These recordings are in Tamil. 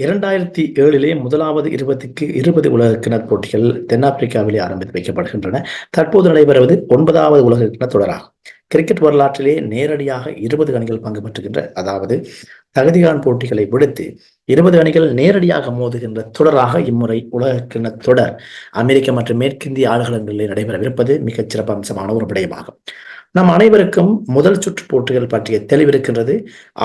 இரண்டாயிரத்தி ஏழிலே முதலாவது இருபதுக்கு இருபது உலக கிணற் போட்டிகள் தென்னாப்பிரிக்காவிலே ஆரம்பித்து வைக்கப்படுகின்றன. தற்போது நடைபெறுவது ஒன்பதாவது உலக கிணறு தொடராகும். கிரிக்கெட் வரலாற்றிலே நேரடியாக இருபது அணிகள் பங்கு பெற்றுகின்ற அதாவது தகுதிகான் போட்டிகளை விடுத்து இருபது அணிகள் நேரடியாக மோதுகின்ற தொடராக இம்முறை உலக கிண தொடர் அமெரிக்க மற்றும் மேற்கிந்திய ஆளுகளங்களிலே நடைபெறவிருப்பது மிகச் சிறப்பு அம்சமான ஒரு விடயமாகும். நம் அனைவருக்கும் முதல் சுற்று போட்டிகள் பற்றிய தெளிவிருக்கின்றது.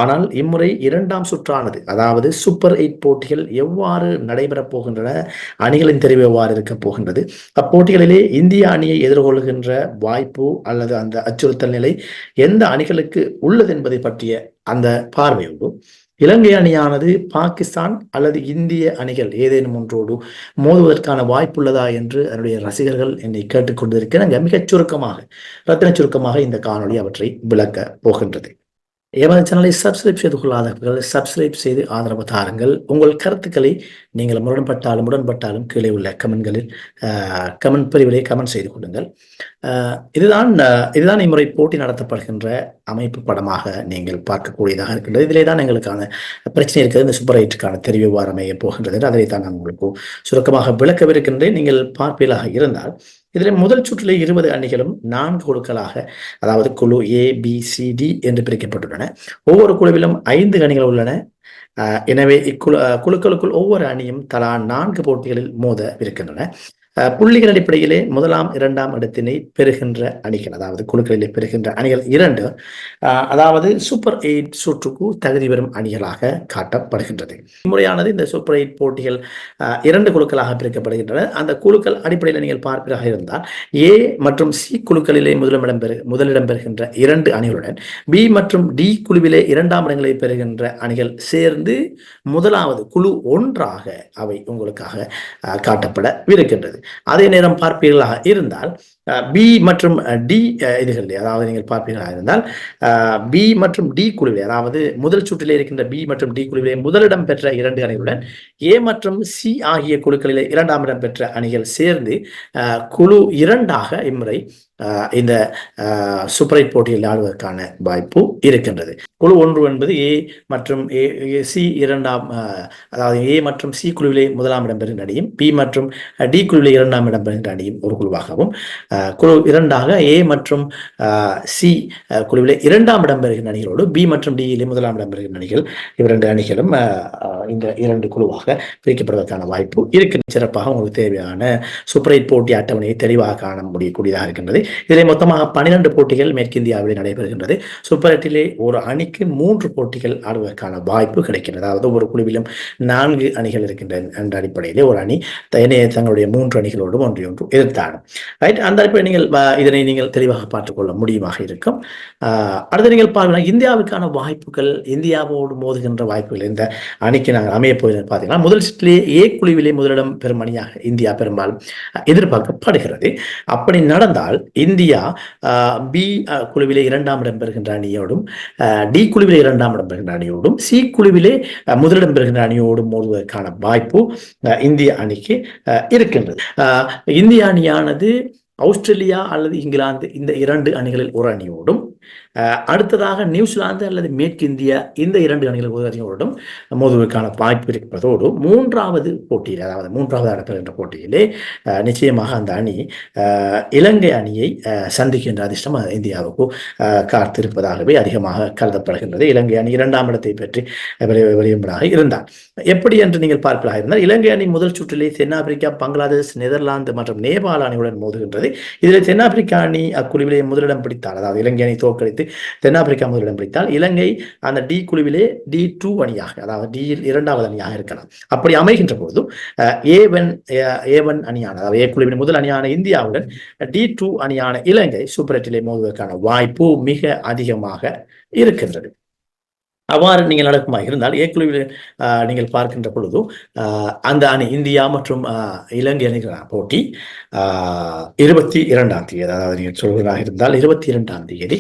ஆனால் இம்முறை இரண்டாம் சுற்றானது அதாவது சூப்பர் எயிட் போட்டிகள் எவ்வாறு நடைபெறப் போகின்றன அணிகளின் தெரிவு எவ்வாறு இருக்க போகின்றது. அப்போட்டிகளிலே இந்திய அணியை எதிர்கொள்கின்ற வாய்ப்பு அல்லது அந்த அச்சுறுத்தல் நிலை எந்த அணிகளுக்கு உள்ளது என்பதை பற்றிய அந்த பார்வையோடு இலங்கை அணியானது பாகிஸ்தான் அல்லது இந்திய அணிகள் ஏதேனும் ஒன்றோடு மோதுவதற்கான வாய்ப்புள்ளதா என்று அதனுடைய ரசிகர்கள் என்னை கேட்டுக்கொண்டிருக்கிறாங்க. மிகச் சுருக்கமாக ரத்தின சுருக்கமாக இந்த காணொளி அவற்றை விளக்க போகின்றது. எமது சேனலை சப்ஸ்கிரைப் செய்து கொள்ளாதவர்கள் சப்ஸ்கிரைப் செய்து ஆதரவு தாருங்கள். உங்கள் கருத்துக்களை நீங்கள் முரண்பட்டாலும் உடன்பட்டாலும் கீழே உள்ள கமெண்ட்களில் கமெண்ட் பிரிவிலே கமெண்ட் செய்து கொள்ளுங்கள். இதுதான் இதுதான் இம்முறை போட்டி நடத்தப்படுகின்ற அமைப்பு படமாக நீங்கள் பார்க்கக்கூடியதாக இருக்கின்றது. இதிலே தான் எங்களுக்கான பிரச்சனை இருக்கிறது. இந்த சூப்பர் எயிட்டுக்கான தெரிவு வாரமைய போகின்றது. அதை தான் நான் உங்களுக்கு சுருக்கமாக விளக்கவிருக்கின்றேன். நீங்கள் பார்ப்பீலாக இருந்தால் இதில் முதல் சுற்றில் இருபது அணிகளும் நான்கு குழுக்களாக அதாவது குழு ஏ பி சி டி என்று பிரிக்கப்பட்டுள்ளன. ஒவ்வொரு குழுவிலும் ஐந்து அணிகள் உள்ளன. எனவே இக்குழு குழுக்களுக்குள் ஒவ்வொரு அணியும் தலா நான்கு போட்டிகளில் மோத இருக்கின்றன புள்ளிகள் அடிப்படையிலே முதலாம் இரண்டாம் இடத்தினை பெறுகின்ற அணிகள் அதாவது குழுக்களிலே பெறுகின்ற அணிகள் இரண்டு அதாவது சூப்பர் எயிட் சுற்றுக்கு தகுதி பெறும் அணிகளாக காட்டப்படுகின்றது. முறையானது இந்த சூப்பர் எயிட் போட்டிகள் இரண்டு குழுக்களாக பிரிக்கப்படுகின்றன. அந்த குழுக்கள் அடிப்படையில் நீங்கள் பார்ப்பதாக இருந்தால் ஏ மற்றும் சி குழுக்களிலே முதலிடம் பெறு முதலிடம் பெறுகின்ற இரண்டு அணிகளுடன் பி மற்றும் டி குழுவிலே இரண்டாம் இடங்களை பெறுகின்ற அணிகள் சேர்ந்து முதலாவது குழு ஒன்றாக அவை உங்களுக்காக காட்டப்படவிருக்கின்றது அதே நேரம் பார்ப்பீர்களாக. இருந்தால் பி மற்றும் டி இதுகள் அதாவது நீங்கள் பார்ப்பீர்களாக இருந்தால் பி மற்றும் டி குழுவில் அதாவது முதல் சுற்றிலே இருக்கின்ற பி மற்றும் டி குழுவிலே முதலிடம் பெற்ற இரண்டு அணிகளுடன் ஏ மற்றும் சி ஆகிய குழுக்களிலே இரண்டாம் இடம் பெற்ற அணிகள் சேர்ந்து குழு இரண்டாக இம்முறை இந்த சூப்பரைட் போட்டியில் ஆடுவதற்கான வாய்ப்பு இருக்கின்றது. குழு ஒன்று என்பது ஏ மற்றும் ஏ சி இரண்டாம் அதாவது ஏ மற்றும் சி குழுவிலே முதலாம் இடம் பெறுகின்ற அணியும் பி மற்றும் டி குழுவிலே இரண்டாம் இடம் பெறுகின்ற அணியும் ஒரு குழுவாகவும் குழு இரண்டாக ஏ மற்றும் சி குழுவிலே இரண்டாம் இடம் பெறுகிற அணிகளோடு பி மற்றும் டியிலே முதலாம் இடம் பெறுகிற அணிகள் இரண்டு அணிகளும் இந்த இரண்டு குழுவாக பிரிக்கப்படுவதற்கான வாய்ப்பு இருக்கு. சிறப்பாக உங்களுக்கு தேவையான சூப்பர் எயிட் போட்டி அட்டவணையை தெளிவாக காண முடியக்கூடியதாக இருக்கின்றது. இதில் மொத்தமாக பன்னிரண்டு போட்டிகள் மேற்கிந்தியாவில் நடைபெறுகின்றது. சூப்பர் எட்டிலே ஒரு அணிக்கு மூன்று போட்டிகள் ஆடுவதற்கான வாய்ப்பு கிடைக்கின்றது. அதாவது ஒரு குழுவிலும் நான்கு அணிகள் இருக்கின்றன என்ற அடிப்படையிலே ஒரு அணி தங்களுடைய மூன்று அணிகளோடும் ஒன்று ஒன்று எதிர்த்தாடும். ரைட் அந்த அடிப்படையில் நீங்கள் இதனை நீங்கள் தெளிவாக பார்த்துக்கொள்ள முடியுமாக இருக்கும். அடுத்து நீங்கள் பார்க்கலாம் இந்தியாவுக்கான வாய்ப்புகள் இந்தியாவோடு மோதுகின்ற வாய்ப்புகள் இந்த அணிக்கு நாங்கள் அமைய போகிறது பார்த்தீங்கன்னா முதல் சுற்றிலே ஏ குழுவிலே முதலிடம் பெறும் அணியாக இந்தியா பெரும்பாலும் எதிர்பார்க்கப்படுகிறது. அப்படி நடந்தால் இந்தியா பி குழுவிலே இரண்டாம் இடம் பெறுகின்ற அணியோடும் டி குழுவிலே இரண்டாம் இடம் பெறுகின்ற அணியோடும் சி குழுவிலே முதலிடம் பெறுகின்ற அணியோடும் மோதுவதற்கான வாய்ப்பு இந்திய அணிக்கு இருக்கின்றது. இந்திய அணியானது ஆஸ்திரேலியா அல்லது இங்கிலாந்து இந்த இரண்டு அணிகளில் ஒரு அணியோடும் அடுத்ததாக நியூசிலாந்து அல்லது மேற்கிந்தியா இந்த இரண்டு அணிகள் உதவியோடும் மோதுவதற்கான வாய்ப்பு இருப்பதோடு மூன்றாவது போட்டியில் அதாவது மூன்றாவது இடத்தில் போட்டியிலே நிச்சயமாக அந்த அணி இலங்கை அணியை சந்திக்கின்ற அதிர்ஷ்டம் இந்தியாவுக்கு காத்திருப்பதாகவே அதிகமாக கருதப்படுகின்றது. இலங்கை அணி இரண்டாம் இடத்தை பற்றி வெளியும்படாக இருந்தார். எப்படி என்று நீங்கள் பார்ப்பதாக இருந்தால் இலங்கை அணி முதல் சுற்றிலே தென்னாப்பிரிக்கா பங்களாதேஷ் நெதர்லாந்து மற்றும் நேபாள அணியுடன் மோதுகின்றது. இதில் தென்னாப்பிரிக்கா அணி அக்குழுவிலே முதலிடம் பிடித்தார். அதாவது இலங்கை அணி தோற்கடித்து தென்னாப்பிரிக்கா முதலிடம் பிடித்தால் இலங்கை அந்த டி குழுவிலே டி டூ அணியாக அதாவது டி இரண்டாவது அணியாக இருக்கலாம். அப்படி அமைகின்ற போது ஏவன் ஏவன் அணியான அதாவது ஏ குழுவின் முதல் அணியான இந்தியாவுடன் டி டூ அணியான இலங்கை சூப்பர் எட்டிலே மோதுவதற்கான வாய்ப்பு மிக அதிகமாக இருக்கின்றது. அவ்வாறு நீங்கள் நடக்குமா இருந்தால் ஏ நீங்கள் பார்க்கின்ற பொழுது அந்த அணி இந்தியா மற்றும் இலங்கை அணிகளான போட்டி இருபத்தி இரண்டாம் தேதி அதாவது நீங்கள் சொல்வதாக இருந்தால் இருபத்தி இரண்டாம் தேதி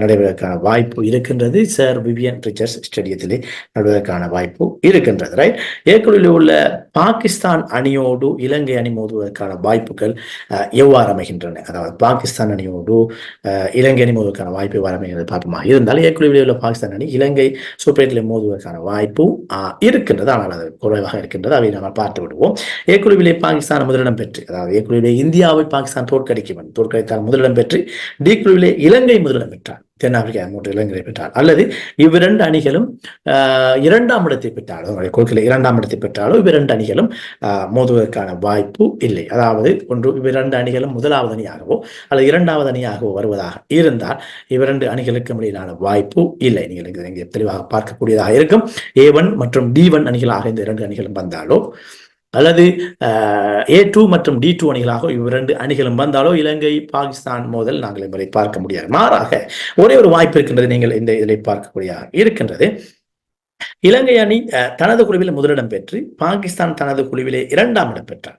நடைபெறுவதற்கான வாய்ப்பு இருக்கின்றது. சார் விவியன் ரிச்சர்ஸ் ஸ்டேடியத்திலே நடுவதற்கான வாய்ப்பு இருக்கின்றது ரைட் ஏற்கனவே உள்ள பாகிஸ்தான் அணியோடு இலங்கை அணி மோதுவதற்கான வாய்ப்புகள் எவ்வாறு அமைகின்றன? அதாவது பாகிஸ்தான் அணியோடு இலங்கை அணி மோதுவதற்கான வாய்ப்பு எவ்வாறு அமைகிறது பார்ப்போமா? இருந்தாலும் ஏற்கனவே உள்ள பாகிஸ்தான் அணி இலங்கை சூப்பர் எயிட்டில் மோதுவதற்கான வாய்ப்பு இருக்கின்றது. ஆனால் அது குறைவாக இருக்கின்றது. அவை நாம் பார்த்து விடுவோம். ஏக்குழுவிலே பாகிஸ்தான் முதலிடம் பெற்று அதாவது ஏக்குழுவிலே இந்தியாவை பாகிஸ்தான் தோற்கடிக்கும் தோற்கடித்தால் முதலிடம் பெற்று டி குழுவிலே இலங்கை முதலிடம் பெற்றார். தென்னாப்பிரிக்கா மூன்று இலங்கையை பெற்றார். அல்லது இவ்விரண்டு அணிகளும் இரண்டாம் இடத்தை பெற்றாலோ கோர்க்கில் இரண்டாம் இடத்தை பெற்றாலோ இவ்விரண்டு அணிகளும் மோதுவதற்கான வாய்ப்பு இல்லை. அதாவது ஒன்று இவ்விரண்டு அணிகளும் முதலாவது அணியாகவோ அல்லது இரண்டாவது அணியாகவோ வருவதாக இருந்தால் இவ்விரண்டு அணிகளுக்கும் இடையிலான வாய்ப்பு இல்லை. நீங்கள் இங்கே தெளிவாக பார்க்கக்கூடியதாக இருக்கும். ஏ ஒன் மற்றும் டி ஒன் அணிகளாக இந்த இரண்டு அணிகளும் வந்தாலோ அல்லது ஏ டூ மற்றும் டி டூ அணிகளாக இவ்விரண்டு அணிகளும் வந்தாலோ இலங்கை பாகிஸ்தான் மோதல் நாங்கள் இவரை பார்க்க முடியாது. மாறாக ஒரே ஒரு வாய்ப்பு இருக்கின்றது நீங்கள் இந்த இதை பார்க்கக்கூடிய இருக்கின்றது. இலங்கை அணி தனது குழுவில் முதலிடம் பெற்று பாகிஸ்தான் தனது குழுவிலே இரண்டாம் இடம் பெற்றார்.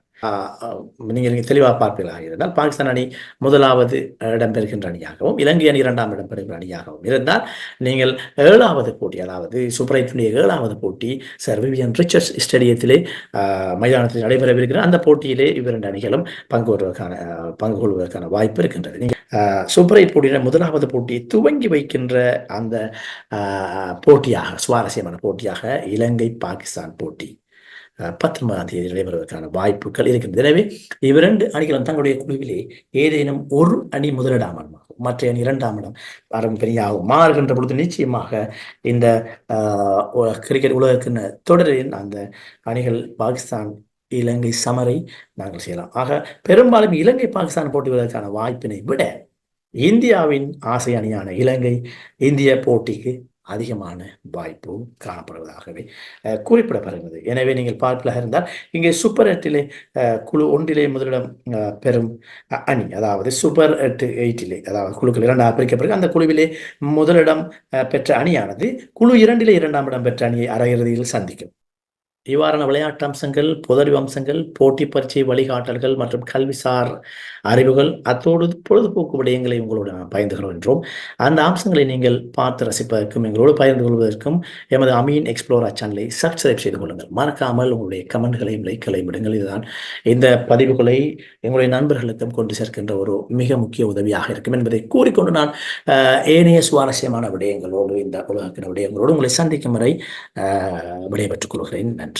நீங்கள் நீங்கள் தெளிவாக பார்ப்பீர்களாக இருந்தால் பாகிஸ்தான் அணி முதலாவது இடம்பெறுகின்ற அணியாகவும் இலங்கை அணி இரண்டாம் இடம்பெறுகின்ற அணியாகவும் இருந்தால் நீங்கள் ஏழாவது போட்டி அதாவது சூப்பர் ஏழாவது போட்டி சர் விவியன் ரிச்சர்ஸ் ஸ்டேடியத்திலே மைதானத்தில் நடைபெறவிருக்கிற அந்த போட்டியிலே இவ்விரண்டு அணிகளும் பங்கு வருவதற்கான பங்கு கொள்வதற்கான வாய்ப்பு இருக்கின்றது. நீங்கள் சூப்பர் எயிட் போட்டியின முதலாவது போட்டியை துவங்கி வைக்கின்ற அந்த போட்டியாக சுவாரஸ்யமான போட்டியாக இலங்கை பாகிஸ்தான் போட்டி. பத்தொன்பதாம் தேதி நடைபெறுவதற்கான வாய்ப்புகள் இருக்கின்றது. எனவே இவ்விரண்டு அணிகளும் தங்களுடைய குழுவிலே ஏதேனும் ஒரு அணி முதலிடாமல் மற்ற அணி இரண்டாம் இடம் வரும் பெரியாகும். மாறுகின்ற பொழுது நிச்சயமாக இந்த கிரிக்கெட் உலகத்தின் தொடரில் அந்த அணிகள் பாகிஸ்தான் இலங்கை சமரை நாங்கள் செய்யலாம். ஆக பெரும்பாலும் இலங்கை பாகிஸ்தான் போட்டிகளுக்கான வாய்ப்பினை விட இந்தியாவின் ஆசை அணியான இலங்கை இந்திய போட்டிக்கு அதிகமான வாய்ப்பு காணப்படுவதாகவே குறிப்பிடப்படுகிறது. எனவே நீங்கள் பார்ப்பதாக இருந்தால் இங்கே சூப்பர் எட்டிலே குழு ஒன்றிலே முதலிடம் பெறும் அணி அதாவது சூப்பர் எட்டு எயிட்டிலே அதாவது குழுக்கள் இரண்டாக பிரிக்கப்படுகிறது அந்த குழுவிலே முதலிடம் பெற்ற அணியானது குழு இரண்டிலே இரண்டாம் இடம் பெற்ற அணியை அரையிறுதியில் சந்திக்கும். இவ்வாறான விளையாட்டு அம்சங்கள் புதறிவு அம்சங்கள் போட்டி பரீட்சை வழிகாட்டல்கள் மற்றும் கல்விசார் அறிவுகள் அத்தோடு பொழுதுபோக்கு விடயங்களை உங்களோடு நான் பகிர்ந்து கொள்கின்றோம் அந்த அம்சங்களை நீங்கள் பார்த்து ரசிப்பதற்கும் எங்களோடு பகிர்ந்து கொள்வதற்கும் எமது அமீன் எக்ஸ்ப்ளோரா சேனலை சப்ஸ்கிரைப் செய்து கொள்ளுங்கள். மறக்காமல் உங்களுடைய கமெண்ட்களையும் லைக்களையும் விடுங்கள் இதுதான் இந்த பதிவுகளை எங்களுடைய நண்பர்களுக்கும் கொண்டு சேர்க்கின்ற ஒரு மிக முக்கிய உதவியாக இருக்கும் என்பதை கூறிக்கொண்டு நான் ஏனைய சுவாரஸ்யமான விடயங்களோடு இந்த உலகத்தின விடயங்களோடு உங்களை சந்திக்கும் வரை விடைபெற்றுக் கொள்கிறேன். நன்றி.